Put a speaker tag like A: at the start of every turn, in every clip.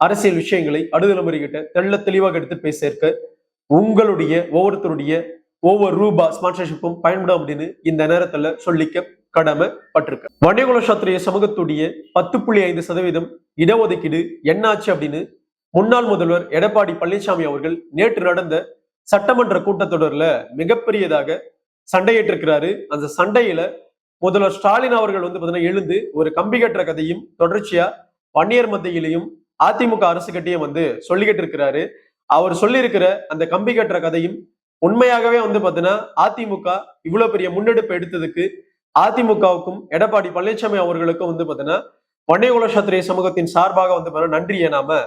A: அரசியல் விஷயங்களை அடுதலைமுறைகிட்ட தெள்ள தெளிவாக எடுத்து போய் சேர்க்க உங்களுடைய ஒவ்வொருத்தருடைய ஒவ்வொரு ரூபா ஸ்பான்சர்ஷிப்பும் பயன்படும் அப்படின்னு இந்த நேரத்துல சொல்லிக்க கடமை கடமைப்பட்டிருக்க. வணிகுல சாத்திரிய சமூகத்துடைய பத்து புள்ளி ஐந்து சதவீதம் இடஒதுக்கீடு என்னாச்சு அப்படின்னு முன்னாள் முதல்வர் எடப்பாடி பழனிசாமி அவர்கள் நேற்று நடந்த சட்டமன்ற கூட்டத்தொடர்ல மிகப்பெரியதாக சண்டையிட்டிருக்கிறாரு. அந்த சண்டையில முதல்வர் ஸ்டாலின் அவர்கள் வந்து பாத்தீங்கன்னா எழுந்து ஒரு கம்பி கட்டுற கதையும் தொடர்ச்சியா வன்னியர் மத்தியிலையும் அதிமுக அரசு கட்டியும் வந்து சொல்லிக்கிட்டு இருக்கிறாரு. அவர் சொல்லியிருக்கிற அந்த கம்பி கட்டுற கதையும் உண்மையாகவே வந்து பாத்தீங்கன்னா அதிமுக இவ்வளவு பெரிய முன்னெடுப்பு எடுத்ததுக்கு அதிமுகவுக்கும் எடப்பாடி பழனிசாமி அவர்களுக்கும் வந்து பாத்தீங்கன்னா வன்னியகுல சத்திரிய சமூகத்தின் சார்பாக வந்து பார்த்தீங்கன்னா நன்றியை நாம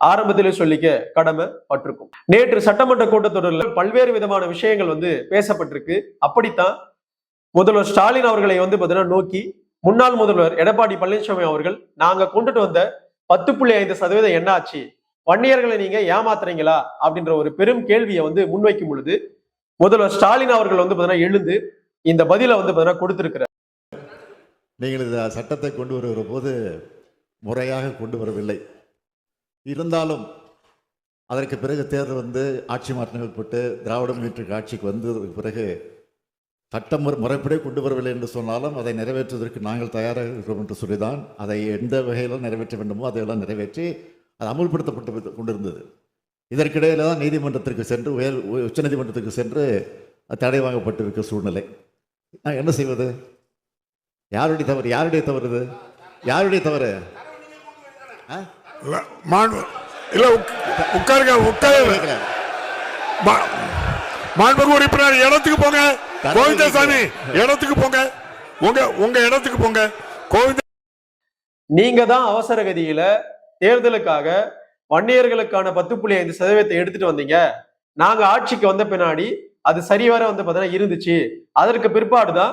A: ஆரம்பத்திலே சொல்லிக்க கடமை பட்டிருக்கும் நேற்று சட்டமன்ற கூட்டத்தொடரில் பல்வேறு விதமான விஷயங்கள் வந்து பேசப்பட்டிருக்கு. அப்படித்தான் முதல்வர் ஸ்டாலின் அவர்களை வந்து பாத்தீங்கன்னா நோக்கி முன்னாள் முதல்வர் எடப்பாடி பழனிசாமி அவர்கள் நாங்க கொண்டுட்டு வந்த பத்து புள்ளி ஐந்து சதவீதம் என்ன ஆச்சு? வன்னியர்களை நீங்க ஏமாத்துறீங்களா? அப்படின்ற ஒரு பெரும் கேள்வியை வந்து முன்வைக்கும் பொழுது முதல்வர் ஸ்டாலின் அவர்கள் வந்து பாத்தீங்கன்னா எழுந்து இந்த பதிலை வந்து பாத்தீங்கன்னா கொடுத்திருக்கிறார்.
B: நீங்கள் இந்த சட்டத்தை கொண்டு வருகிற போது முறையாக கொண்டு வரவில்லை. இருந்தாலும் அதற்கு பிறகு தேர்தல் வந்து ஆட்சி மாற்றங்கள் போட்டு திராவிட முன்னேற்ற ஆட்சிக்கு வந்ததுக்கு பிறகு சட்டம் முறை- முறைப்படி கொண்டு வரவில்லை என்று சொன்னாலும் அதை நிறைவேற்றுவதற்கு நாங்கள் தயாராக இருக்கிறோம் என்று சொல்லிதான் அதை எந்த வகையில் நிறைவேற்ற வேண்டுமோ அதையெல்லாம் நிறைவேற்றி அது அமுல்படுத்தப்பட்டு கொண்டிருந்தது. இதற்கிடையில் தான் நீதிமன்றத்திற்கு சென்று உயர் உ- உச்சநீதிமன்றத்திற்கு சென்று தடை வாங்கப்பட்டிருக்க சூழ்நிலை. நான் என்ன செய்வது? யாருடைய தவறு? யாருடைய தவறு இது? யாருடைய தவறு?
C: இல்ல, உட்காருங்க உட்காருங்க. மாண்புமிகு உறுப்பினர் இடத்துக்கு போங்க. கோவிந்தசாமி இடத்துக்கு போங்க. உங்க உங்க இடத்துக்கு போங்க. கோவிந்த
A: நீங்க தான் அவசர கதியில தேர்தலுக்காக வன்னியர்களுக்கான பத்து புள்ளி ஐந்து சதவீதத்தை எடுத்துட்டு வந்தீங்க. நாங்க ஆட்சிக்கு வந்த பின்னாடி அது சரிவர வந்து பாத்தீங்கன்னா இருந்துச்சு. அதற்கு பிற்பாடுதான்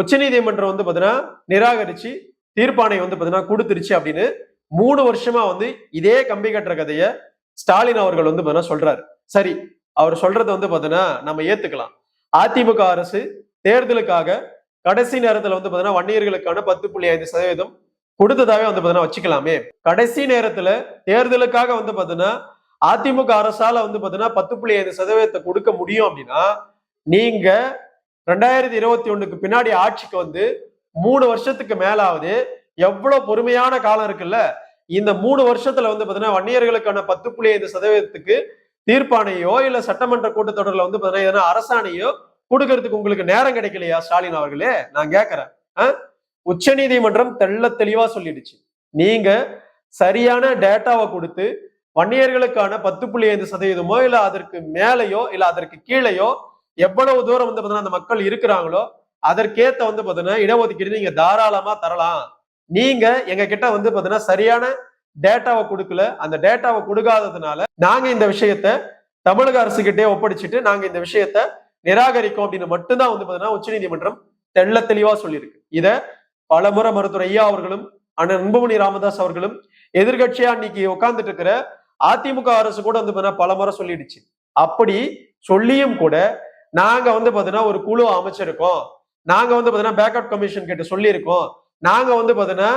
A: உச்சநீதிமன்றம் வந்து பாத்தீங்கன்னா நிராகரிச்சு தீர்ப்பாணை வந்து பாத்தீங்கன்னா கொடுத்துருச்சு அப்படின்னு மூணு வருஷமா வந்து இதே கம்பி கட்டுற கதைய ஸ்டாலின் அவர்கள் வந்து பாத்தீங்கன்னா சொல்றாரு. சரி அவர் சொல்றதை வந்து பாத்தீங்கன்னா நம்ம ஏத்துக்கலாம். அதிமுக அரசு தேர்தலுக்காக கடைசி நேரத்துல வந்து பாத்தீங்கன்னா வன்னியர்களுக்கான பத்து புள்ளி ஐந்து சதவீதம் கொடுத்ததாவே வந்து பாத்தீங்கன்னா வச்சுக்கலாமே. கடைசி நேரத்துல தேர்தலுக்காக வந்து பாத்தீங்கன்னா அதிமுக அரசால வந்து பாத்தீங்கன்னா பத்து புள்ளி ஐந்து சதவீதத்தை கொடுக்க முடியும் அப்படின்னா நீங்க ரெண்டாயிரத்தி இருபத்தி ஒண்ணுக்கு பின்னாடி ஆட்சிக்கு வந்து மூணு வருஷத்துக்கு மேலாவது எவ்வளவு பொறுமையான காலம் இருக்குல்ல? இந்த மூணு வருஷத்துல வந்து பாத்தீங்கன்னா வன்னியர்களுக்கான பத்து புள்ளி ஐந்து சதவீதத்துக்கு தீர்ப்பாணையோ இல்ல சட்டமன்ற கூட்டத்தொடர்ல வந்து பாத்தீங்கன்னா எதனா அரசாணையோ கொடுக்கறதுக்கு உங்களுக்கு நேரம் கிடைக்கலையா ஸ்டாலின் அவர்களே? நான் கேட்கறேன் உச்ச நீதிமன்றம் தெள்ள தெளிவா சொல்லிடுச்சு. நீங்க சரியான டேட்டாவை கொடுத்து வன்னியர்களுக்கான பத்து புள்ளி ஐந்து சதவீதமோ இல்ல அதற்கு மேலையோ இல்ல அதற்கு கீழேயோ எவ்வளவு தூரம் வந்து பாத்தீங்கன்னா அந்த மக்கள் இருக்கிறாங்களோ அதற்கேத்த வந்து பாத்தீங்கன்னா இடஒதுக்கீடு நீங்க தாராளமா தரலாம். நீங்க எங்க கிட்ட வந்து பாத்தீங்கன்னா சரியான டேட்டாவை கொடுக்கல. அந்த டேட்டாவை கொடுக்காததுனால நாங்க இந்த விஷயத்த தமிழக அரசு கிட்டே ஒப்படைச்சிட்டு நாங்க இந்த விஷயத்த நிராகரிக்கும் அப்படின்னு மட்டும்தான் வந்து பாத்தீங்கன்னா உச்சநீதிமன்றம் தெள்ள தெளிவா சொல்லியிருக்கு. இத பலமுறை மருத்துவர் ஐயா அவர்களும் அண்ணன் அன்புமணி ராமதாஸ் அவர்களும் எதிர்கட்சியா அன்னைக்கு உட்கார்ந்துட்டு இருக்கிற அதிமுக அரசு கூட வந்து பாத்தீங்கன்னா பலமுறை சொல்லிடுச்சு. அப்படி சொல்லியும் கூட நாங்க வந்து பாத்தீங்கன்னா ஒரு குழு அமைச்சிருக்கோம். நாங்க வந்து பாத்தீங்கன்னா பேக்கப் கமிஷன் கிட்ட சொல்லியிருக்கோம். நாங்க வந்து பாத்தீங்கன்னா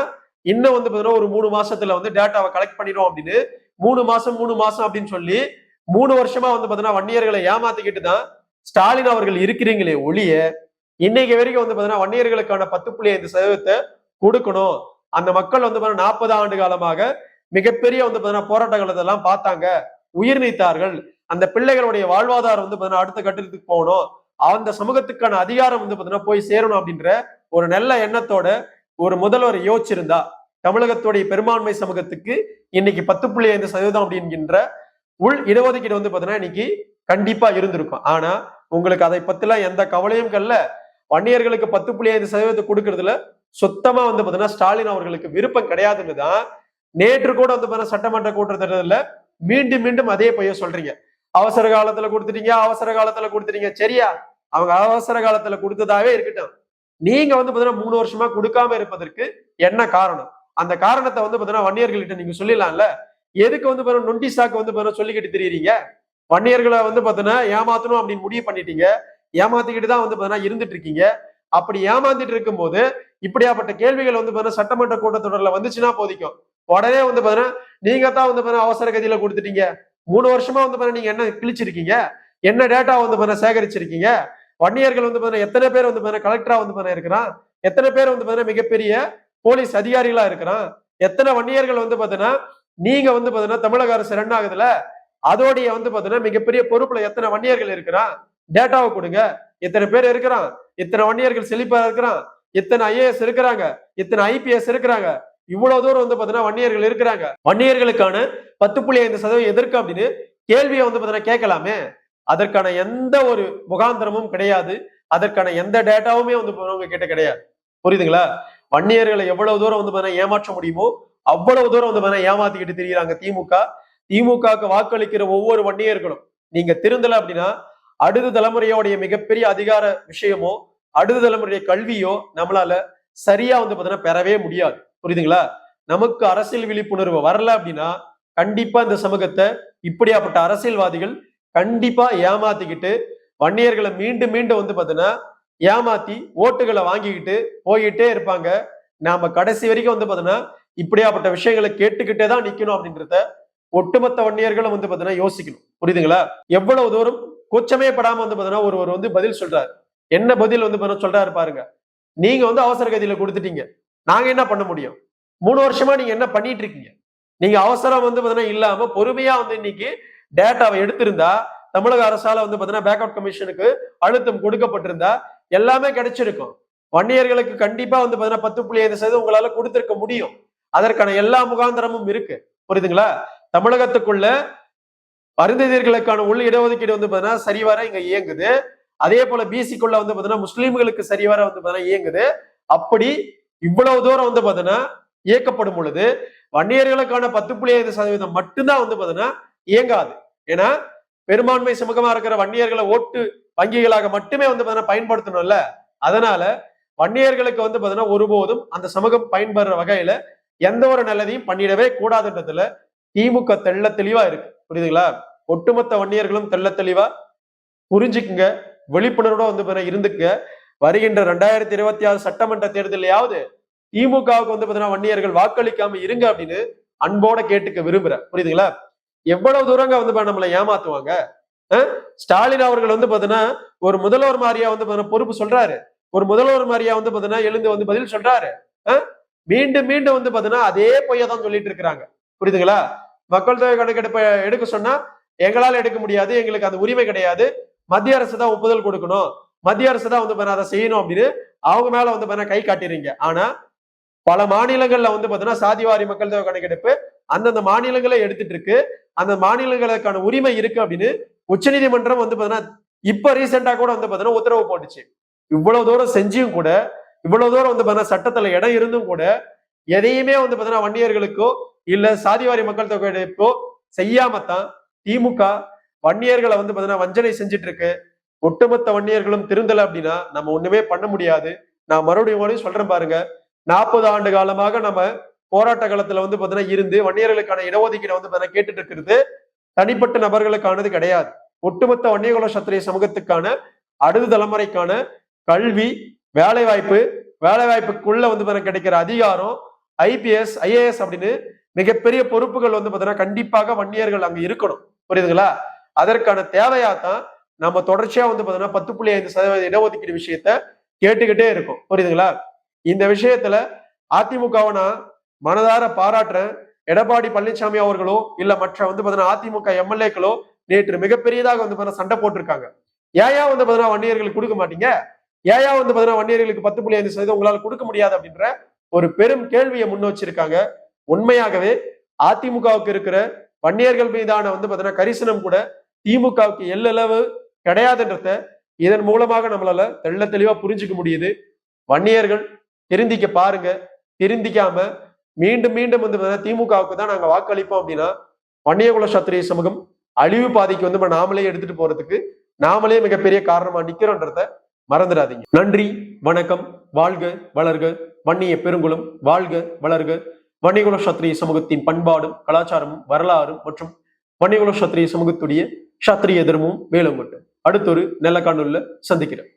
A: இன்னும் வந்து பாத்தீங்கன்னா ஒரு மூணு மாசத்துல வந்து டேட்டாவை கலெக்ட் பண்ணிடுவோம் அப்படின்னு மூணு மாசம் மூணு மாசம் அப்படின்னு சொல்லி மூணு வருஷமா வந்து பாத்தீங்கன்னா வன்னியர்களை ஏமாத்திக்கிட்டு தான் ஸ்டாலின் அவர்கள் இருக்கிறீங்களே ஒழிய இன்னைக்கு வரைக்கும் வந்து பாத்தீங்கன்னா வன்னியர்களுக்கான பத்து புள்ளி ஐந்து சதவீதத்தை கொடுக்கணும். அந்த மக்கள் வந்து பார்த்தீங்கன்னா நாற்பது ஆண்டு காலமாக மிகப்பெரிய வந்து பார்த்தீங்கன்னா போராட்டங்கள் இதெல்லாம் பார்த்தாங்க. உயிர் நீத்தார்கள். அந்த பிள்ளைகளுடைய வாழ்வாதாரம் வந்து பார்த்தீங்கன்னா அடுத்த கட்டத்துக்கு போகணும். அந்த சமூகத்துக்கான அதிகாரம் வந்து பார்த்தீங்கன்னா போய் சேரணும் அப்படின்ற ஒரு நல்ல எண்ணத்தோட ஒரு முதல்வர் யோசிச்சிருந்தா தமிழகத்துடைய பெரும்பான்மை சமூகத்துக்கு இன்னைக்கு பத்து புள்ளி ஐந்து சதவீதம் அப்படிங்கின்ற உள் இடஒதுக்கீடு வந்து பாத்தீங்கன்னா இன்னைக்கு கண்டிப்பா இருந்திருக்கும். ஆனா உங்களுக்கு அதை பத்திலாம் எந்த கவலையும் கல்ல. வன்னியர்களுக்கு பத்து புள்ளி ஐந்து சதவீதத்தை கொடுக்கறதுல சுத்தமா வந்து பாத்தீங்கன்னா ஸ்டாலின் அவர்களுக்கு விருப்பம் கிடையாதுன்னு தான் நேற்று கூட வந்து பாத்தீங்கன்னா சட்டமன்ற கூட்டத்தொடர்ல மீண்டும் மீண்டும் அதே பொய்ய சொல்றீங்க. அவசர காலத்துல கொடுத்துட்டீங்க அவசர காலத்துல கொடுத்துட்டீங்க. சரியா? அவங்க அவசர காலத்துல கொடுத்ததாவே இருக்கட்டும். நீங்க வந்து பாத்தீங்கன்னா மூணு வருஷமா கொடுக்காம இருப்பதற்கு என்ன காரணம் அந்த காரணத்தை வந்து பாத்தீங்கன்னா வன்னியர்கள்கிட்ட நீங்க சொல்லிடலாம்ல எதுக்கு வந்து பாத்தீங்கன்னா நொண்டி சாக்கு வந்து பாத்தீங்கன்னா சொல்லிக்கிட்டு தெரியுறீங்க வன்னியர்களை வந்து பாத்தீங்கன்னா ஏமாத்தணும் அப்படின்னு முடிவு பண்ணிட்டீங்க ஏமாத்திக்கிட்டு தான் வந்து பாத்தீங்கன்னா இருந்துட்டு இருக்கீங்க அப்படி ஏமாந்துட்டு இருக்கும்போது இப்படியாப்பட்ட கேள்விகள் வந்து பாத்தீங்கன்னா சட்டமன்ற கூட்டத்தொடர்ல வந்துச்சுன்னா போதிக்கும் உடனே வந்து பாத்தீங்கன்னா நீங்க தான் வந்து பாத்தீங்கன்னா அவசர கதியில கொடுத்துட்டீங்க மூணு வருஷமா வந்து பாத்தீங்கன்னா நீங்க என்ன கிழிச்சிருக்கீங்க என்ன டேட்டா வந்து பாத்தீங்கன்னா சேகரிச்சிருக்கீங்க வன்னியர்கள் வந்து பார்த்தீங்கன்னா எத்தனை பேர் வந்து பார்த்தீங்கன்னா கலெக்டரா வந்து பார்த்தீங்கன்னா இருக்கிறான்? எத்தனை பேர் வந்து பாத்தீங்கன்னா மிகப்பெரிய போலீஸ் அதிகாரிகளா இருக்கிறான்? எத்தனை வன்னியர்கள் வந்து பாத்தீங்கன்னா நீங்க வந்து பாத்தீங்கன்னா தமிழக அரசு ரன் ஆகுதுல அதோடைய வந்து பாத்தீங்கன்னா மிகப்பெரிய பொறுப்புல எத்தனை வன்னியர்கள் இருக்கிறான்? டேட்டாவை கொடுங்க. எத்தனை பேர் இருக்கிறான்? எத்தனை வன்னியர்கள் செழிப்பா இருக்கிறான்? எத்தனை ஐஏஎஸ் இருக்கிறாங்க? எத்தனை ஐபிஎஸ் இருக்கிறாங்க? இவ்வளவு தூரம் வந்து பாத்தீங்கன்னா வன்னியர்கள் இருக்கிறாங்க. வன்னியர்களுக்கான பத்து புள்ளி ஐந்து சதவீதம் எதற்கு அப்படின்னு கேள்வியை வந்து பாத்தீங்கன்னா கேட்கலாமே. அதற்கான எந்த ஒரு முகாந்திரமும் கிடையாது. அதற்கான எந்த டேட்டாவுமே வந்து உங்க கிட்ட கிடையாது. புரியுதுங்களா? வன்னியர்களை எவ்வளவு தூரம் வந்து பாத்தீங்கன்னா ஏமாற்ற முடியுமோ அவ்வளவு தூரம் வந்து பாத்தீங்கன்னா ஏமாத்திக்கிட்டு தெரியுறாங்க திமுக. திமுகவுக்கு வாக்களிக்கிற ஒவ்வொரு வன்னியர்களும் நீங்க திருந்தல அப்படின்னா அடுத்த தலைமுறையோடைய மிகப்பெரிய அதிகார விஷயமோ அடுத்த தலைமுறைய கல்வியோ நம்மளால சரியா வந்து பாத்தீங்கன்னா பெறவே முடியாது. புரியுதுங்களா? நமக்கு அரசியல் விழிப்புணர்வு வரல அப்படின்னா கண்டிப்பா இந்த சமூகத்தை இப்படியாப்பட்ட அரசியல்வாதிகள் கண்டிப்பா ஏமாத்திக்கிட்டு வன்னியர்களை மீண்டும் மீண்டும் வந்து பாத்தீங்கன்னா ஏமாத்தி ஓட்டுகளை வாங்கிக்கிட்டு போயிட்டே இருப்பாங்க. நாம கடைசி வரைக்கும் வந்து பாத்தீங்கன்னா இப்படியாப்பட்ட விஷயங்களை கேட்டுக்கிட்டே தான் நிக்கணும் அப்படின்றத ஒட்டுமொத்த வன்னியர்களும் வந்து பாத்தீங்கன்னா யோசிக்கணும். புரியுதுங்களா? எவ்வளவு தூரம் கூச்சமே படாம வந்து பாத்தீங்கன்னா ஒருவர் வந்து பதில் சொல்றாரு. என்ன பதில் வந்து பாத்தீங்கன்னா சொல்றாரு பாருங்க. நீங்க வந்து அவசர கதியில கொடுத்துட்டீங்க. நாங்க என்ன பண்ண முடியும்? மூணு வருஷமா நீங்க என்ன பண்ணிட்டு இருக்கீங்க? நீங்க அவசரம் வந்து பாத்தீங்கன்னா இல்லாம பொறுமையா வந்து இன்னைக்கு டேட்டாவை எடுத்திருந்தா தமிழக அரசால வந்து பாத்தீங்கன்னா பேக்அவுட் கமிஷனுக்கு அழுத்தம் கொடுக்கப்பட்டிருந்தா எல்லாமே கிடைச்சிருக்கும். வன்னியர்களுக்கு கண்டிப்பா வந்து பாத்தீங்கன்னா பத்து புள்ளி ஐந்து சதவீதம் உங்களால கொடுத்திருக்க முடியும். அதற்கான எல்லா முகாந்திரமும் இருக்கு. புரியுதுங்களா? தமிழகத்துக்குள்ள அருந்ததியர்களுக்கான உள் இடஒதுக்கீடு வந்து பாத்தீங்கன்னா சரிவர இங்க இயங்குது. அதே போல பிசிக்குள்ள வந்து பாத்தீங்கன்னா முஸ்லீம்களுக்கு சரிவர வந்து பாத்தீங்கன்னா இயங்குது. அப்படி இவ்வளவு தூரம் வந்து பாத்தீங்கன்னா இயக்கப்படும் பொழுது வன்னியர்களுக்கான பத்து புள்ளி ஐந்து சதவீதம் மட்டும்தான் வந்து பாத்தீங்கன்னா இயங்காது. ஏன்னா பெரும்பான்மை சுமூகமா இருக்கிற வன்னியர்களை ஓட்டு வங்கிகளாக மட்டுமே வந்து பாத்தீங்கன்னா பயன்படுத்தணும்ல. அதனால வன்னியர்களுக்கு வந்து பாத்தீங்கன்னா ஒருபோதும் அந்த சமூகம் பயன்படுற வகையில எந்த ஒரு நல்லதையும் பண்ணிடவே கூடாதுன்றதுல திமுக தெள்ள தெளிவா இருக்கு. புரியுதுங்களா? ஒட்டுமொத்த வன்னியர்களும் தெள்ள தெளிவா புரிஞ்சுக்குங்க. விழிப்புணர்வோட வந்து பாத்தீங்கன்னா இருந்துக்குங்க. வருகின்ற ரெண்டாயிரத்தி இருபத்தி ஆறு சட்டமன்ற தேர்தலையாவது திமுகவுக்கு வந்து பாத்தீங்கன்னா வன்னியர்கள் வாக்களிக்காம இருங்க அப்படின்னு அன்போட கேட்டுக்க விரும்புறேன். புரியுதுங்களா? எவ்வளவு தூரங்க வந்து நம்மளை ஏமாத்துவாங்க? ஸ்டாலின் அவர்கள் வந்து பாத்தீங்கன்னா ஒரு முதல்வர் மாதிரியா வந்து பாத்தீங்கன்னா பொறுப்பு சொல்றாரு. ஒரு முதல்வர் மாதிரியா வந்து பாத்தீங்கன்னா எழுந்து வந்து பதில் சொல்றாரு. மீண்டும் மீண்டும் வந்து பாத்தீங்கன்னா அதே பொய்யை தான் சொல்லிட்டு இருக்கிறாங்க. புரியுதுங்களா? மக்கள் தொகை கணக்கெடுப்பை எடுக்க சொன்னா எங்களால எடுக்க முடியாது எங்களுக்கு அந்த உரிமை கிடையாது. மத்திய அரசு தான் ஒப்புதல் கொடுக்கணும். மத்திய அரசு தான் வந்து அதை செய்யணும் அப்படின்னு அவங்க மேல வந்து பாத்தீங்கன்னா கை காட்டிடுறீங்க ஆனா பல மாநிலங்கள்ல வந்து பாத்தீங்கன்னா சாதிவாரி மக்கள் தொகை கணக்கெடுப்பு அந்தந்த மாநிலங்களை எடுத்துட்டு இருக்கு. அந்த மாநிலங்களுக்கான உரிமை இருக்கு அப்படின்னு உச்சநீதிமன்றம் வந்து பாத்தீங்கன்னா இப்ப ரீசெண்டா கூட வந்து பாத்தீங்கன்னா உத்தரவு போட்டுச்சு. இவ்வளவு தூரம் செஞ்சியும் கூட இவ்வளவு தூரம் வந்து பாத்தீங்கன்னா சட்டத்துல இடம் இருந்தும் கூட எதையுமே வந்து பாத்தீங்கன்னா வன்னியர்களுக்கோ இல்ல சாதிவாரி மக்கள் தொகை எடுப்போ செய்யாமத்தான் திமுக வன்னியர்களை வந்து பாத்தீங்கன்னா வஞ்சனை செஞ்சுட்டு இருக்கு. ஒட்டுமொத்த வன்னியர்களும் திருந்தல அப்படின்னா நம்ம ஒண்ணுமே பண்ண முடியாது. நான் மறுபடியும் மறுபடியும் சொல்றேன் பாருங்க. நாற்பது ஆண்டு காலமாக நம்ம போராட்ட காலத்துல வந்து பாத்தீங்கன்னா இருந்து வன்னியர்களுக்கான இடஒதுக்கீடு வந்து பாத்தீங்கன்னா கேட்டுட்டு இருக்கிறது. தனிப்பட்ட நபர்களுக்கானது கிடையாது. ஒட்டுமொத்த வன்னியகுல சத்திரிய சமூகத்துக்கான அடுத்த தலைமுறைக்கான கல்வி வேலை வாய்ப்பு வேலை வாய்ப்புக்குள்ள வந்து பாத்தீங்கன்னா கிடைக்கிற அதிகாரம் ஐபிஎஸ் ஐஏஎஸ் அப்படின்னு மிகப்பெரிய பொறுப்புகள் வந்து பாத்தீங்கன்னா கண்டிப்பாக வன்னியர்கள் அங்க இருக்கணும். புரியுதுங்களா? அதற்கான தேவையா தான் நம்ம தொடர்ச்சியா வந்து பாத்தீங்கன்னா பத்து புள்ளி ஐந்து சதவீத இடஒதுக்கீடு விஷயத்த கேட்டுக்கிட்டே இருக்கும். புரியுதுங்களா? இந்த விஷயத்துல அதிமுகவை நான் மனதார பாராட்டுறேன் எடப்பாடி பழனிசாமி அவர்களோ இல்ல மற்ற வந்து பாத்தீங்கன்னா அதிமுக எம்எல்ஏக்களோ நேற்று மிகப்பெரியதாக வந்து பாத்தீங்கன்னா சண்டை போட்டிருக்காங்க. ஏயா வந்து பாத்தீங்கன்னா வன்னியர்களுக்கு கொடுக்க மாட்டீங்க? ஏயா வந்து பாத்தீங்கன்னா வன்னியர்களுக்கு பத்து புள்ளி ஐந்து சதவீதம் உங்களால் கொடுக்க முடியாது அப்படின்ற ஒரு பெரும் கேள்வியை முன் வச்சிருக்காங்க. உண்மையாகவே அதிமுகவுக்கு இருக்கிற வன்னியர்கள் மீதான வந்து பாத்தீங்கன்னா கரிசனம் கூட திமுகவுக்கு எல்லளவு கிடையாதுன்றத இதன் மூலமாக நம்மளால தெள்ள தெளிவா புரிஞ்சுக்க முடியுது. வன்னியர்கள் திருந்திக்க பாருங்க. திருந்திக்காம மீண்டும் மீண்டும் வந்து திமுகவுக்கு தான் நாங்க வாக்களிப்போம் அப்படின்னா வன்னியகுல சத்திரிய சமூகம் அழிவு பாதைக்கு வந்து நம்ம நாமளே எடுத்துட்டு போறதுக்கு நாமளே மிகப்பெரிய காரணமா நிக்கிறோன்றத மறந்துடாதீங்க. நன்றி வணக்கம் வாழ்க வளர்க வன்னிய பெருங்குளம் வாழ்க வளர்க. வன்னியகுல சத்திரிய சமூகத்தின் பண்பாடும் கலாச்சாரமும் வரலாறும் மற்றும் வன்னியகுல சத்திரிய சமூகத்துடைய சத்திரிய தர்மமும் மேலும் மட்டும் அடுத்தொரு நல்ல காணொலியில சந்திக்கிறேன்.